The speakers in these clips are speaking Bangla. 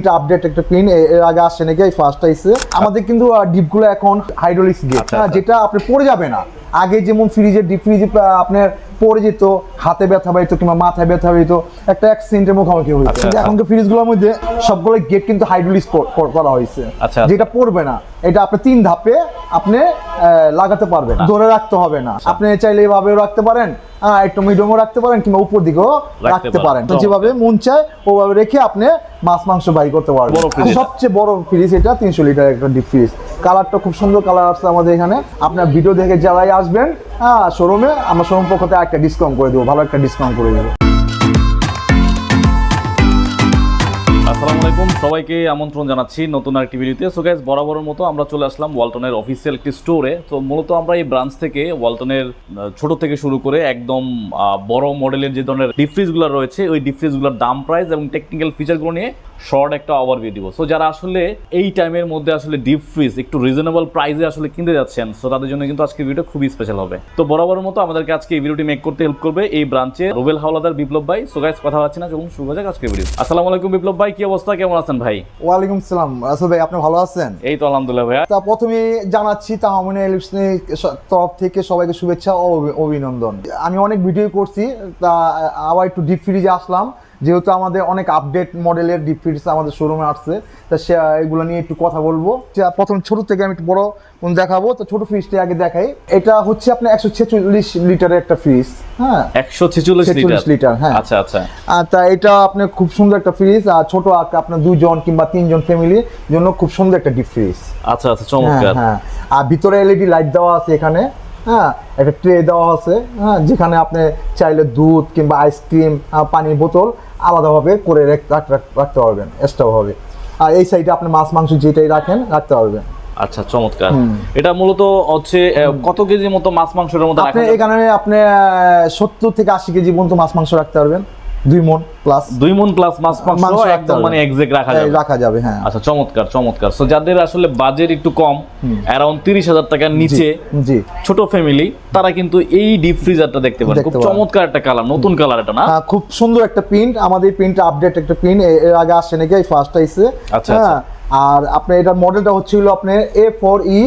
এটা আপডেট একটা ক্লিন এর আগে আসছে নাকি? এই ফার্স্ট আইসে আমাদের কিন্তু ডিপগুলো এখন হাইড্রোলিক্স আচ্ছা, আচ্ছা। যেটা আপনি পড়ে যাবে না। আগে যেমন ফ্রিজের ডিপ ফ্রিজে আপনার পড়ে যেত হাতে ব্যথা পাইতো কিংবা মাথায় ব্যথা পাইতো একটা অ্যাক্সিডেন্টের মুখোমুখি হইতো। আচ্ছা, আচ্ছা। এখনকার ফ্রিজগুলোর মধ্যে সবগুলো গেট কিন্তু হাইড্রোলিক্স করা হয়েছে। আচ্ছা। যেটা পড়বে না। এটা আপনি তিন ধাপে আপনি লাগাতে পারবেন। ধরে রাখতে হবে না। আপনি চাইলে এভাবেও রাখতে পারেন একটু মিডিয়ামও রাখতে পারেন কিংবা উপর দিকেও রাখতে পারেন। তো যেভাবে মন চায় ওভাবে রেখে আপনি মাছ মাংস বাই করতে পারবেন। সবচেয়ে বড় ফ্রিজ এটা তিনশো লিটার একটা ডিপ ফ্রিজ কালারটা খুব সুন্দর কালার আসছে আমাদের এখানে। আপনার ভিডিও দেখে যারাই আসবেন হ্যাঁ শোরুমে আমরা শোরুম পক্ষ থেকে একটা ডিসকাউন্ট করে দেবো, ভালো একটা ডিসকাউন্ট করে দেবো। আসসালামু আলাইকুম, সবাইকে আমন্ত্রণ জানাচ্ছি নতুন আরেকটি ভিডিওতে সো গাইজ বরাবরের মতো আমরা চলে আসলাম ওয়ালটনের অফিসিয়াল একটি স্টোরে তো মূলত আমরা এই ব্রাঞ্চ থেকে ওয়ালটনের ছোট থেকে শুরু করে একদম বড় মডেলের যে ধরনের ডিপ ফ্রিজগুলো রয়েছে, ওই ডিপ ফ্রিজগুলোর দাম প্রাইস এবং টেকনিক্যাল ফিচারগুলো নিয়ে শর্ট একটা ওভারভিউ দিব। সো যারা আসলে এই টাইমের মধ্যে আসলে ডিপ ফ্রিজ একটু রিজনেবল প্রাইসে আসলে কিনতে যাচ্ছেন সো তাদের জন্য কিন্তু আজকে ভিডিও খুবই স্পেশাল হবে। তো বরাবরের মতো আমাদেরকে আজকে এই ভিডিওটি মেক করতে হেল্প করবে এই ব্রাঞ্চে রুবেল হাওলাদার বিপ্লব ভাই। সো গাইজ কথা হচ্ছে না চলুন শুরু করা যাক আজকে ভিডিও আসসালামু আলাইকুম বিপ্লব ভাই কি অবস্থা? কেমন আছেন ভাই? ওয়ালাইকুম সালাম। রাসেল ভাই আপনি ভালো আছেন? এই তো আলহামদুলিল্লাহ ভাইয়া। তা প্রথমে জানাচ্ছি তাহমিনা ইলেকশনের তরফ থেকে সবাইকে শুভেচ্ছা ও অভিনন্দন। আমি অনেক ভিডিও করছি তা আবার একটু ডিপ ফ্রিজে আসলাম। যেহেতু আমাদের অনেক আপডেট মডেলের ডিপ ফ্রিজ আমাদের শোরুমে আসছে তা সে এগুলো নিয়ে একটু কথা বলব। যা প্রথম ছোট থেকে আমি একটু বড় দেখাবো তো ছোট ফ্রিজটি আগে দেখাই। এটা হচ্ছে আপনার একশো ছেচল্লিশ লিটারের একটা ফ্রিজ হ্যাঁ? একশো ছেচল্লিশ লিটার হ্যাঁ। আচ্ছা আচ্ছা। তা এটা আপনার খুব সুন্দর একটা ফ্রিজ আর ছোট আকার আপনার দুজন কিংবা তিনজন ফ্যামিলির জন্য খুব সুন্দর একটা ডিপ ফ্রিজ আচ্ছা আচ্ছা চমৎকার। হ্যাঁ আর ভিতরে এলইডি লাইট দেওয়া আছে এখানে। হ্যাঁ একটা ট্রে দেওয়া আছে হ্যাঁ যেখানে আপনি চাইলে দুধ কিংবা আইসক্রিম পানির বোতল আলাদাভাবে করে রাখ- রাখ- রাখ- রাখতে পারবেন এক্সট্রা ভাবে আর এই সাইডে আপনি মাছ মাংস যেটাই রাখেন রাখতে পারবেন। আচ্ছা চমৎকার। এটা মূলত হচ্ছে কত কেজি মতো মাছ মাংসের মতো আপনি? এখানে আপনি সত্তর থেকে আশি কেজি পর্যন্ত মাছ মাংস রাখতে পারবেন। দুই মন প্লাস দুই মন প্লাস মাছ মাংস মাংস একদম মানে এক্সাক্ট রাখা যাবে। রাখা যাবে হ্যাঁ। আচ্ছা চমৎকার চমৎকার। সো যাদের আসলে বাজেট একটু কম তিরিশ হাজার টাকার নিচে জি। ছোট ফ্যামিলি তারা কিন্তু এই ডিপ ফ্রিজারটা দেখতে পারে। খুব চমৎকার একটা কালার নতুন কালার এটা না? হ্যাঁ, খুব সুন্দর একটা প্রিন্ট আমাদের প্রিন্টটা আপডেট একটা প্রিন্ট এর আগে আসছে নাকি? এই ফার্স্ট আইছে। আচ্ছা, হ্যাঁ আর আপনার এটার মডেলটা হচ্ছে হলো আপনার A four E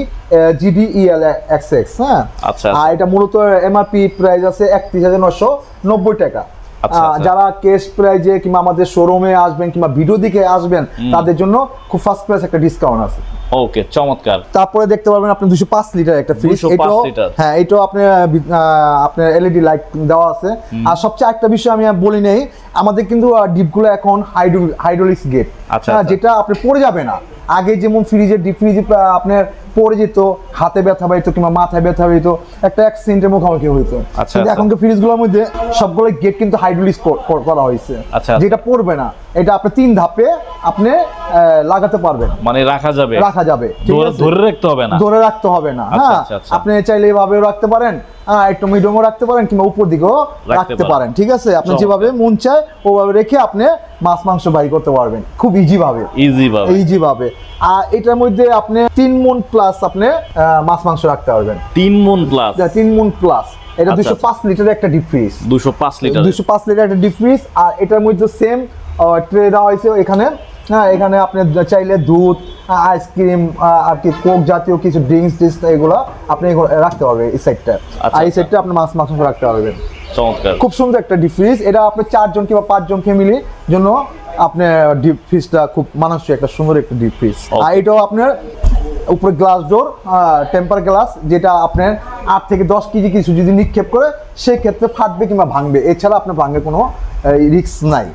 GD EL X X হ্যাঁ। আচ্ছা, আর এটা মূলত এমআরপি প্রাইস আছে একত্রিশ হাজার নশো নব্বই টাকা। আচ্ছা, আচ্ছা। যারা কেস প্রাইজে কিংবা আমাদের শোরুমে আসবেন কিংবা ভিডিও দিকে আসবেন তাদের জন্য খুব ফার্স্ট প্রাইস একটা ডিসকাউন্ট আছে। ওকে চমৎকার। তারপরে দেখতে পারবেন আপনি দুশো পাঁচ লিটার একটা ফ্রিজ 205 এটাও হ্যাঁ এটাও আপনার আহ, আপনার এলইডি লাইট দেওয়া আছে। আর সবচেয়ে একটা বিষয় আমি বলি নেই আমাদের কিন্তু ডিপগুলো এখন হাইড্রোলিক্স গেট আচ্ছা, হ্যাঁ আচ্ছা। যেটা আপনি পড়ে যাবে না। আগে যেমন ফ্রিজে ডিপ ফ্রিজে আপনার পড়ে যেত হাতে ব্যথা পাইতো কিংবা মাথায় ব্যথা পাইতো একটা অ্যাক্সিডেন্টের মুখোমুখি হইতো আচ্ছা, কিন্তু আচ্ছা। এখনকার ফ্রিজগুলোর মধ্যে সবগুলো গেট কিন্তু হাইড্রোলিক্স করা হয়েছে আচ্ছা। যেটা পড়বে না এটা আপনি তিন ধাপে আপনি লাগাতে পারবেন। মানে রাখা যাবে। রাখা যাবে ধরে- রাখতে হবে না। ধরে রাখতে হবে না আচ্ছা, হ্যাঁ? আচ্ছা, আচ্ছা। আপনি চাইলে এভাবেও রাখতে পারেন হ্যাঁ, একটু মিডিয়ামও রাখতে পারেন কিংবা উপর দিকেও রাখতে পারেন। ঠিক আছে? আপনি যেভাবে মন চায় ওভাবে রেখে আপনি মাছ মাংস বাই করতে পারবেন খুব ইজি ভাবে। ইজি ভাবে। ইজি ভাবে। আর এটার মধ্যে আপনি তিন মন প্লাস আপনি মাছ মাংস রাখতে পারবেন। তিন মন প্লাস তিন মন প্লাস এটা দুশো। পাঁচ লিটারের একটা ডিপ ফ্রিজ দুশো পাঁচ লিটার দুশো পাঁচ লিটার একটা ডিপ ফ্রিজ আর এটার মধ্যে সেম ট্রে দেওয়া হয়েছে এখানে। হ্যাঁ এখানে আপনি চাইলে দুধ আইসক্রিম আর কি কোক জাতীয় কিছু ড্রিঙ্কস টিস এগুলো আপনি রাখতে পারবেন এই সাইডটা আচ্ছা, আর এই আচ্ছা। সাইডটা আপনি মাছ মাংস রাখতে পারবেন চমৎকার। খুব সুন্দর একটা ডিপ ফ্রিজ এটা আপনি চারজন কিংবা পাঁচজন ফ্যামিলির জন্য আপনার ডিপ ফ্রিজটা খুব মানানসই একটা সুন্দর একটা ডিপ ফ্রিজ আর এটাও আপনার উপরে গ্লাস ডোর টেম্পার গ্লাস যেটা আপনার আট থেকে দশ কেজি কিছু যদি নিক্ষেপ করে সেক্ষেত্রে ফাটবে কিংবা ভাঙবে। এছাড়া আপনার ভাঙবে কোনো রিস্ক নাই।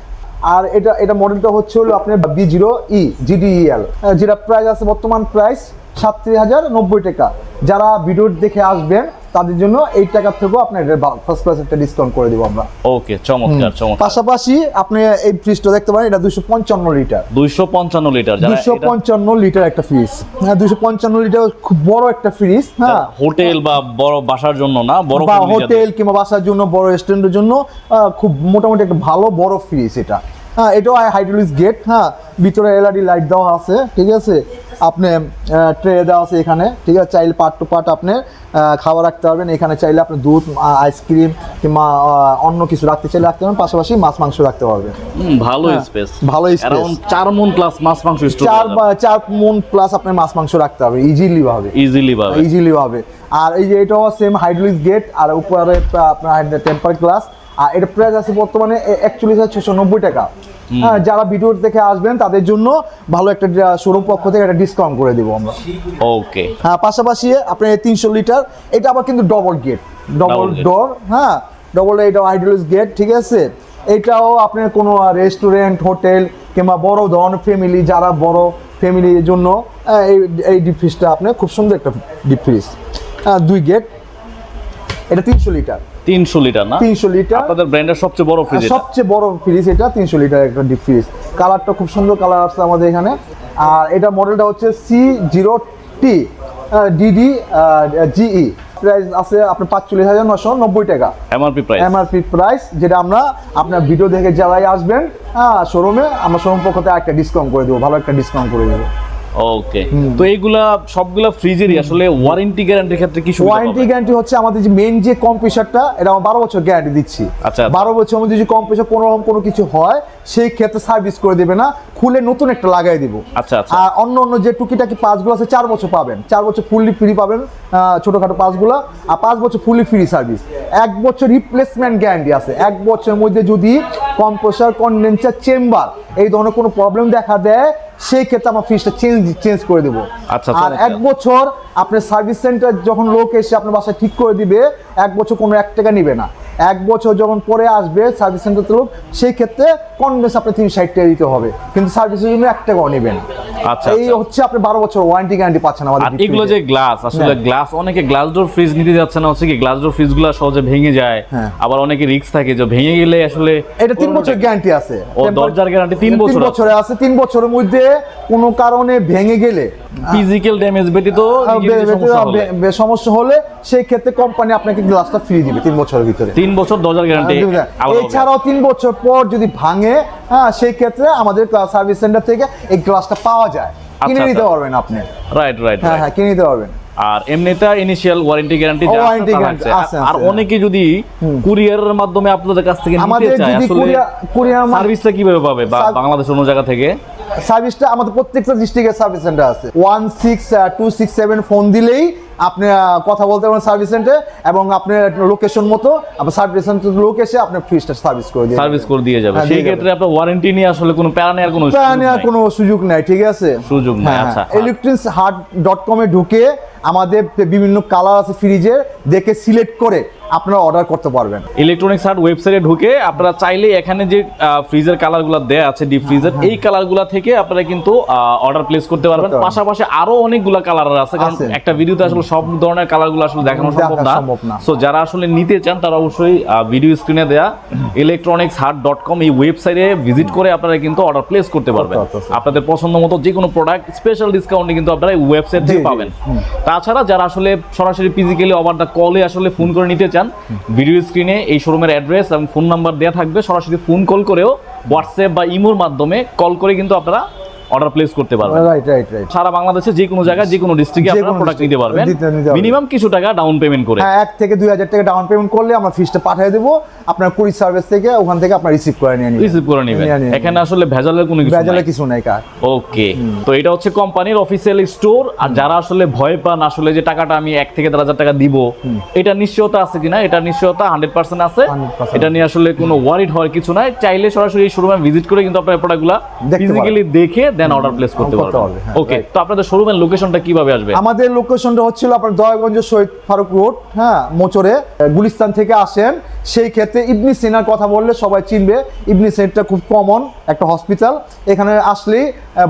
আর এটা এটা মডেলটা হচ্ছে হলো আপনার বি জিরো ই জিডিএল যেটা প্রাইস আছে বর্তমান প্রাইস সাতত্রিশ হাজার নব্বই টাকা। যারা ভিডিও দেখে আসবেন তাদের জন্য এই টাকার থেকেও আপনার ফার্স্ট ক্লাস একটা ডিসকাউন্ট করে দিব আমরা। ওকে চমৎকার চমৎকার। পাশাপাশি আপনি এই ফ্রিজটা দেখতে পারেন এটা দুশো পঞ্চান্ন লিটার দুইশো পঞ্চান্ন লিটার দুশো পঞ্চান্ন লিটার একটা ফ্রিজ হ্যাঁ দুশো পঞ্চান্ন লিটার খুব বড় একটা ফ্রিজ হ্যাঁ। হোটেল বা বড় বাসার জন্য না বড় হোটেল কিংবা বাসার জন্য বড় রেস্টুরেন্টের জন্য খুব মোটামুটি একটা ভালো বড় ফ্রিজ এটা। হ্যাঁ এটাও হাইড্রোলিক্স গেট হ্যাঁ ভিতরে এলআডি লাইট দেওয়া আছে ঠিক আছে? আপনি ট্রে দেওয়া আছে এখানে ঠিক আছে? চাইলে পার্ট টু পার্ট আপনি খাবার রাখতে পারবেন। এখানে চাইলে আপনি দুধ আইসক্রিম কিংবা অন্য কিছু রাখতে চাইলে রাখতে পারবেন। পাশাপাশি মাছ মাংস রাখতে পারবেন। ভালো হ্যাঁ, স্পেস ভালো space। অ্যারাউন্ড চার মন প্লাস মাছ মাংস চার চার মন প্লাস আপনার মাছ মাংস রাখতে হবে ইজিলি ভাবে। ইজিলি পাবে ইজিলি ভাবে। আর এই যে এটাও সেম হাইড্রোলিক গেট আর উপরে আপনার টেম্পার গ্লাস আর এটা প্রাইস আছে বর্তমানে অ্যাকচুয়ালি ছশো নব্বই টাকা। হ্যাঁ যারা ভিডিও দেখে আসবেন তাদের জন্য ভালো একটা শোরুম পক্ষ থেকে একটা ডিসকাউন্ট করে দিব আমরা। ওকে। হ্যাঁ পাশাপাশি আপনার তিনশো লিটার এটা আবার কিন্তু ডবল গেট ডবল ডোর হ্যাঁ ডবল এটা হাইড্রোলিক গেট ঠিক আছে? এটাও আপনার কোনো রেস্টুরেন্ট হোটেল কিংবা বড় ধরনের ফ্যামিলি যারা বড় ফ্যামিলির জন্য এই এই ডিপ ফ্রিজটা আপনার খুব সুন্দর একটা ডিপ ফ্রিজ দুই গেট এটা তিনশো লিটার তিনশো লিটার না? তিনশো লিটার। আপনাদের ব্র্যান্ডের সবচেয়ে বড় ফ্রিজ সবচেয়ে বড় ফ্রিজ এটা তিনশো লিটার একটা ডিপ ফ্রিজ কালারটা খুব সুন্দর কালার আসছে আমাদের এখানে। আর এটা মডেলটা হচ্ছে C zero T DD GE price আছে আপনার পাঁচচল্লিশ হাজার নশো নব্বই টাকা। এমআরপি প্রাইস এমআরপি প্রাইস যেটা আমরা আপনার ভিডিও দেখে যারাই আসবেন হ্যাঁ শোরুমে আমরা শোরুম পক্ষ থেকে একটা ডিসকাউন্ট করে দেবো ভালো একটা ডিসকাউন্ট করে দেবো। ওকে তো এইগুলা সবগুলা ফ্রিজেরই আসলে ওয়ারেন্টি গ্যারান্টির ক্ষেত্রে কি ওয়ারেন্টি গ্যারান্টি হচ্ছে আমাদের যে মেন যে কম্প্রেসারটা এটা আমরা বারো বছর গ্যারান্টি দিচ্ছি। আচ্ছা, আচ্ছা। বারো বছর মধ্যে যদি কম্প্রেসার কোনো রকম কোনো কিছু হয় সেই ক্ষেত্রে সার্ভিস করে দেবে না। খুলে নতুন একটা লাগাই দিব। আচ্ছা আচ্ছা। আর অন্য অন্য যে টুকিটাকি পাঁচগুলো আছে চার বছর পাবেন। চার বছর ফুললি ফ্রি পাবেন ছোটখাটো পাঁচগুলো। আর পাঁচ বছর ফুললি ফ্রি সার্ভিস এক বছর রিপ্লেসমেন্ট গ্যারান্টি আছে। এক বছরের মধ্যে যদি কম্প্রেসার কন্ডেন্সার চেম্বার এই ধরনের কোনো প্রবলেম দেখা দেয় সেই ক্ষেত্রে আমার ফিসটা চেঞ্জ চেঞ্জ করে দেবো। আচ্ছা, আর এক বছর আপনার সার্ভিস সেন্টার যখন লোক এসে আপনার বাসায় ঠিক করে দিবে এক বছর কোনো এক টাকা নিবে না। এক বছর যখন পরে আসবে সার্ভিস সেন্টার লোক সেই ক্ষেত্রে কনভেন্স আপনি তিন ষাট টাকা দিতে হবে কিন্তু সার্ভিসের জন্য এক টাকাও নেবেন আচ্ছা, এই আচ্ছা। হচ্ছে আপনি বারো বছর ওয়ারেন্টি গ্যারান্টি পাচ্ছেন আমাদের এগুলো যে গ্লাস আসলে হ্যাঁ। গ্লাস অনেকে গ্লাস ডোর ফ্রিজ নিতে যাচ্ছে না হচ্ছে কি গ্লাস ডোর ফ্রিজগুলো সহজে ভেঙে যায় হ্যাঁ। আবার অনেকে রিস্ক থাকে যে ভেঙে গেলে আসলে এটা তিন বছর গ্যারান্টি আছে ও, দরজার গ্যারান্টি তিন বছর। বছরে আছে তিন বছরের মধ্যে কোনো কারণে ভেঙে গেলে ফিজিক্যাল ড্যামেজ ব্যতীত সমস্যা হলে। সেই ক্ষেত্রে কোম্পানি আপনাকে গ্লাসটা ফ্রি দিবে তিন বছরের ভিতরে। তিন বছর দশ গ্যারান্টি এছাড়াও তিন বছর পর যদি ভাঙে হ্যাঁ সেই ক্ষেত্রে আমাদের সার্ভিস সেন্টার থেকে এই গ্লাসটা পাওয়া যায়। কিনে আচ্ছা, নিতে আচ্ছা। পারবেন আপনি। রাইট রাইট হ্যাঁ হ্যাঁ কিনে নিতে পারবেন। আর এমনিতে ইনিশিয়াল ওয়ারেন্টি গ্যারান্টি ও, warranty guarantee আছে, আর অনেকে যদি কুরিয়ারের মাধ্যমে আপনাদের কাছ থেকে নিতে চায় আসলে কুরিয়ার কুরিয়ার সার্ভিসটা কীভাবে পাবে বা বাংলাদেশের অন্য জায়গা থেকে? সার্ভিসটা আমাদের প্রত্যেকটা ডিস্ট্রিক্টের সার্ভিস সেন্টার আছে। One six two six seven phone দিলেই আপনি কথা বলতে পারবেন সার্ভিস সেন্টারে এবং আপনার লোকেশন মতো আপনার সার্ভিস সেন্টার লোক এসে আপনার ফ্রিজটা সার্ভিস করে দিয়ে সার্ভিস করে দিয়ে যাবে। হ্যাঁ, সেই ক্ষেত্রে আপনার ওয়ারেন্টি নিয়ে আসলে কোনো প্যারা নেওয়ার কোনো সুযোগ নেওয়ার কোনো সুযোগ নাই ঠিক আছে? সুযোগ নাই, আচ্ছা। ইলেকট্রিক্স হার্ট ডট কমে ঢুকে আমাদের বিভিন্ন কালার আছে ফ্রিজের দেখে সিলেক্ট করে আপনারা অর্ডার করতে পারবেন। ইলেকট্রনিক্স হার্ট ওয়েবসাইটে ঢুকে আপনারা চাইলে এখানে যে ফ্রিজের কালারগুলো দেয়া আছে ডিপ ফ্রিজের এই কালারগুলো থেকে আপনারা কিন্তু অর্ডার প্লেস করতে পারবেন। পাশাপাশি আরও অনেকগুলা কালার আছে কারণ একটা ভিডিওতে আসলে সব ধরনের কালারগুলো আসলে দেখানো সম্ভব না। সো যারা আসলে নিতে চান তারা অবশ্যই ভিডিও স্ক্রিনে দেয়া ইলেকট্রনিক্স হার্ট ডট কম এই ওয়েবসাইটে ভিজিট করে আপনারা কিন্তু অর্ডার প্লেস করতে পারবেন। আপনাদের পছন্দ মতো যে কোনো প্রোডাক্ট স্পেশাল ডিসকাউন্টে কিন্তু আপনারা এই ওয়েবসাইট থেকে। পাবেন। তাছাড়া যারা আসলে সরাসরি ফিজিক্যালি ওভার দ্য কলে আসলে ফোন করে নিতে চান ভিডিও স্ক্রিনে এই শোরুমের অ্যাড্রেস এবং ফোন নাম্বার দেওয়া থাকবে। সরাসরি ফোন কল করেও হোয়াটসঅ্যাপ বা ইমোর মাধ্যমে কল করে কিন্তু আপনারা অর্ডার প্লেস করতে পারবেন। রাইট রাইট রাইট সারা বাংলাদেশে যে কোনো জায়গায় যে কোনো ডিস্ট্রিক্টে আপনারা প্রোডাক্ট নিতে পারবেন। মিনিমাম কিছু টাকা ডাউন পেমেন্ট করে। হ্যাঁ এক থেকে দুই হাজার টাকা ডাউন পেমেন্ট করলে আমরা ফিসটা পাঠিয়ে দেবো। আপনার কুড়ি সার্ভিস থেকে ওখান থেকে আপনার রিসিভ করে নিয়ে নিবেন। রিসিভ করে নেবেন। এখানে আসলে ভেজালের কোনো কিছু ভেজালে নাই। কিছু নাই কার। ওকে তো এটা হচ্ছে কোম্পানির অফিসিয়াল স্টোর আর যারা আসলে ভয় পান আসলে যে টাকাটা আমি এক থেকে দেড় হাজার টাকা দিব এটা নিশ্চয়তা আছে কিনা? এটা নিশ্চয়তা হান্ড্রেড পার্সেন্ট আছে। এটা নিয়ে আসলে কোনো ওয়ারিড হওয়ার কিছু নাই। চাইলে সরাসরি এই শোরুমে ভিজিট করে কিন্তু আপনার প্রোডাক্টগুলো ফিজিক্যালি দেখে দেন অর্ডার প্লেস করতে পারবেন। পারবে, হ্যাঁ, ওকে তো আপনাদের শোরুমের লোকেশনটা কীভাবে আসবে? আমাদের লোকেশনটা হচ্ছিল আপনার দয়াগঞ্জ শহীদ ফারুক রোড হ্যাঁ মোচরে গুলিস্তান থেকে আসেন। সেই ক্ষেত্রে ইবনি সিনার কথা বললে সবাই চিনবে ইবনি সিনটা খুব কমন একটা হসপিটাল এখানে আসলেই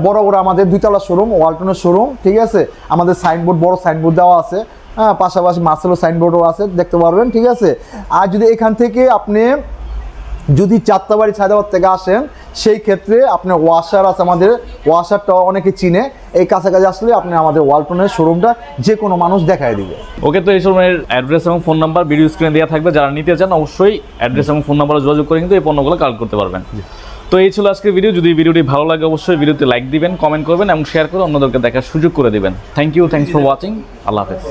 বড় বড় আমাদের দুইতলা শোরুম ওয়ালটনের শোরুম ঠিক আছে? আমাদের সাইনবোর্ড বড় সাইনবোর্ড দেওয়া আছে। হ্যাঁ পাশাপাশি মার্সেলো সাইনবোর্ডও আছে দেখতে পারবেন ঠিক আছে? আর যদি এখান থেকে আপনি যদি চারটাবাড়ি ছায়দাবাদ থেকে আসেন সেই ক্ষেত্রে আপনার ওয়াশার আছে আমাদের ওয়াশারটা অনেকে চিনে। এই কাছাকাছি আসলে আপনি আমাদের ওয়ালটনের শোরুমটা যে কোনো মানুষ দেখায় দিবে। ওকে তো এই শোরুমের অ্যাড্রেস এবং ফোন নাম্বার ভিডিও স্ক্রিনে দেওয়া থাকবে। যারা নিতে চান অবশ্যই অ্যাড্রেস এবং ফোন নাম্বারে যোগাযোগ করে কিন্তু এই পণ্যগুলো কালেক্ট করতে পারবেন। তো এই ছিল আজকের ভিডিও যদি ভিডিওটি ভালো লাগে অবশ্যই ভিডিওতে লাইক দিবেন কমেন্ট করবেন এবং শেয়ার করে অন্যদেরকে দেখার সুযোগ করে দিবেন। Thank you thanks for watching আল্লাহ হাফেজ।